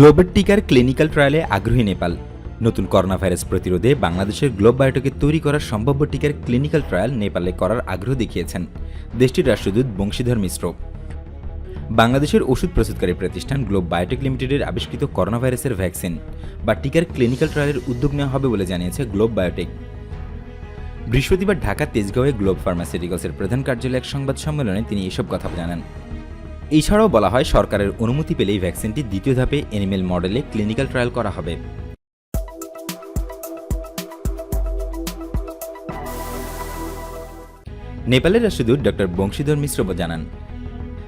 গ্লোবের টিকার ক্লিনিক্যাল ট্রায়ালে আগ্রহী নেপাল। নতুন করোনা ভাইরাস প্রতিরোধে বাংলাদেশের গ্লোব বায়োটেকের তৈরি করা সম্ভাব্য টিকার ক্লিনিক্যাল ট্রায়াল নেপালে করার আগ্রহ দেখিয়েছেন দেশটির রাষ্ট্রদূত বংশীধর মিশ্র। বাংলাদেশের ওষুধ প্রস্তুতকারী প্রতিষ্ঠান গ্লোব বায়োটেক লিমিটেডের আবিষ্কৃত করোনা ভাইরাসের ভ্যাকসিন বা টিকার ক্লিনিক্যাল ট্রায়ালের উদ্যোগ নেওয়া হবে বলে জানিয়েছে গ্লোব বায়োটেক। বৃহস্পতিবার ঢাকা তেজগাঁওয়ে গ্লোব ফার্মাসিউটিক্যালসের প্রধান কার্যালয়ে এক সংবাদ সম্মেলনে তিনি এসব কথা জানান। এছাড়াও বলা হয় সরকারের অনুমতি পেলেই ভ্যাকসিনটি দ্বিতীয় ধাপে এনিমেল মডেলে ক্লিনিক্যাল ট্রায়াল করা হবে। নেপালের রাষ্ট্রদূত ডক্টর বংশীধর মিশ্র জানান,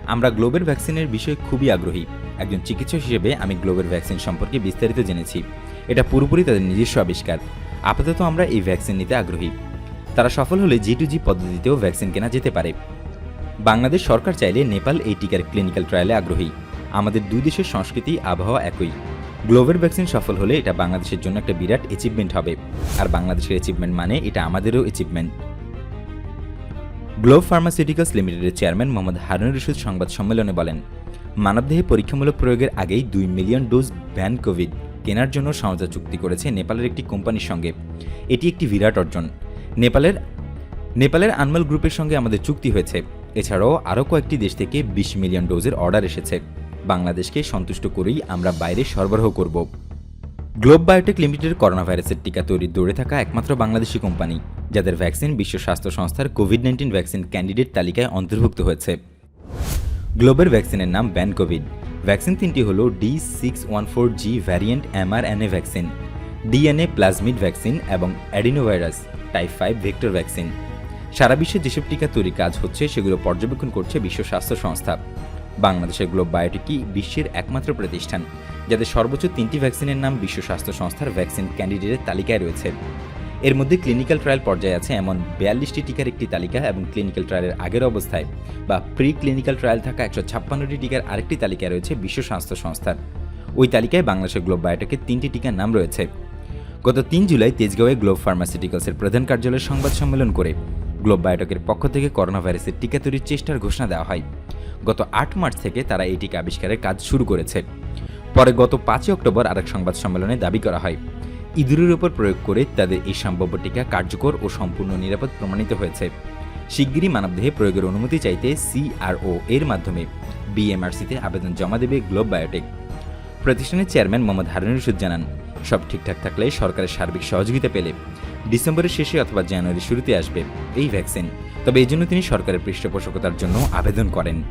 আমরা গ্লোবের ভ্যাকসিনের বিষয়ে খুবই আগ্রহী। একজন চিকিৎসক হিসেবে আমি গ্লোবের ভ্যাকসিন সম্পর্কে বিস্তারিত জেনেছি। এটা পুরোপুরি তাদের নিজস্ব আবিষ্কার। আপাতত আমরা এই ভ্যাকসিন নিতে আগ্রহী। তারা সফল হলে জি টু জি পদ্ধতিতেও ভ্যাকসিন কেনা যেতে পারে। বাংলাদেশ সরকার চাইলে নেপাল এই টিকার ক্লিনিক্যাল ট্রায়ালে আগ্রহী। আমাদের দুই দেশের সংস্কৃতি, আবহাওয়া একই। গ্লোবের ভ্যাকসিন সফল হলে এটা বাংলাদেশের জন্য একটা বিরাট অ্যাচিভমেন্ট হবে। আর বাংলাদেশের অ্যাচিভমেন্ট মানে এটা আমাদেরও অ্যাচিভমেন্ট গ্লোব ফার্মাসিউটিক্যালস লিমিটেডের চেয়ারম্যান মোহাম্মদ হারুন রশিদ সংবাদ সম্মেলনে বলেন, মানবদেহে পরীক্ষামূলক প্রয়োগের আগেই দুই মিলিয়ন ডোজ ভ্যান কোভিড কেনার জন্য সমঝোতা চুক্তি করেছে নেপালের একটি কোম্পানির সঙ্গে। এটি একটি বিরাট অর্জন। নেপালের নেপালের আনমাল গ্রুপের সঙ্গে আমাদের চুক্তি হয়েছে। এছাড়াও আরও কয়েকটি দেশ থেকে বিশ মিলিয়ন ডোজের অর্ডার এসেছে। বাংলাদেশকে সন্তুষ্ট করেই আমরা বাইরে সরবরাহ করব। গ্লোব বায়োটেক লিমিটেড করোনা ভাইরাসের টিকা তৈরির দৌড়ে থাকা একমাত্র বাংলাদেশি কোম্পানি, যাদের ভ্যাকসিন বিশ্ব স্বাস্থ্য সংস্থার কোভিড নাইন্টিন ভ্যাকসিন ক্যান্ডিডেট তালিকায় অন্তর্ভুক্ত হয়েছে। গ্লোবের ভ্যাকসিনের নাম ব্যানকোভিড। ভ্যাকসিন তিনটি হল D six one four G variant mRNA vaccine, DNA plasmid vaccine এবং adenovirus, type five vector vaccine. সারা বিশ্বে যেসব টিকা তৈরির কাজ হচ্ছে, সেগুলো পর্যবেক্ষণ করছে বিশ্ব স্বাস্থ্য সংস্থা। বাংলাদেশের গ্লোব বায়োটিকই বিশ্বের একমাত্র প্রতিষ্ঠান যাদের সর্বোচ্চ তিনটি ভ্যাকসিনের নাম বিশ্ব স্বাস্থ্য সংস্থার ভ্যাকসিন ক্যান্ডিডেটের তালিকায় রয়েছে। এর মধ্যে ক্লিনিক্যাল ট্রায়াল পর্যায়ে আছে এমন বিয়াল্লিশটি টিকার একটি তালিকা এবং ক্লিনিক্যাল ট্রায়ালের আগের অবস্থায় বা প্রি ক্লিনিক্যাল ট্রায়াল থাকা একশো ছাপ্পান্নটি টিকার আরেকটি তালিকায় রয়েছে বিশ্ব স্বাস্থ্য সংস্থার। ওই তালিকায় বাংলাদেশের গ্লোব বায়োটেকের তিনটি টিকার নাম রয়েছে। গত তিন জুলাই তেজগাঁওয়ে গ্লোব ফার্মাসিউটিক্যালসের প্রধান কার্যালয়ে সংবাদ সম্মেলন করে গ্লোব বায়োটেকের পক্ষ থেকে করোনা ভাইরাসের টিকা তৈরির চেষ্টার ঘোষণা দেওয়া হয়। গত আট মার্চ থেকে তারা এই টিকা আবিষ্কারের কাজ শুরু করেছে। পরে গত পাঁচই অক্টোবর আরেক সংবাদ সম্মেলনে দাবি করা হয়, ইঁদুরের ওপর প্রয়োগ করে তাদের এই সম্ভাব্য টিকা কার্যকর ও সম্পূর্ণ নিরাপদ প্রমাণিত হয়েছে। শিগগিরই মানবদেহে প্রয়োগের অনুমতি চাইতে সিআরও এর মাধ্যমে বিএমআরসিতে আবেদন জমা দেবে গ্লোব বায়োটেক। প্রতিষ্ঠানের চেয়ারম্যান মোহাম্মদ হারুন রশিদ জানান, সব ঠিকঠাক থাকলে সরকারের সার্বিক সহযোগিতা পেলে ডিসেম্বরের শেষে অথবা জানুয়ারির শুরুতে আসবে এই ভ্যাকসিন। তবে এই জন্য তিনি সরকারের পৃষ্ঠপোষকতার জন্য আবেদন করেন।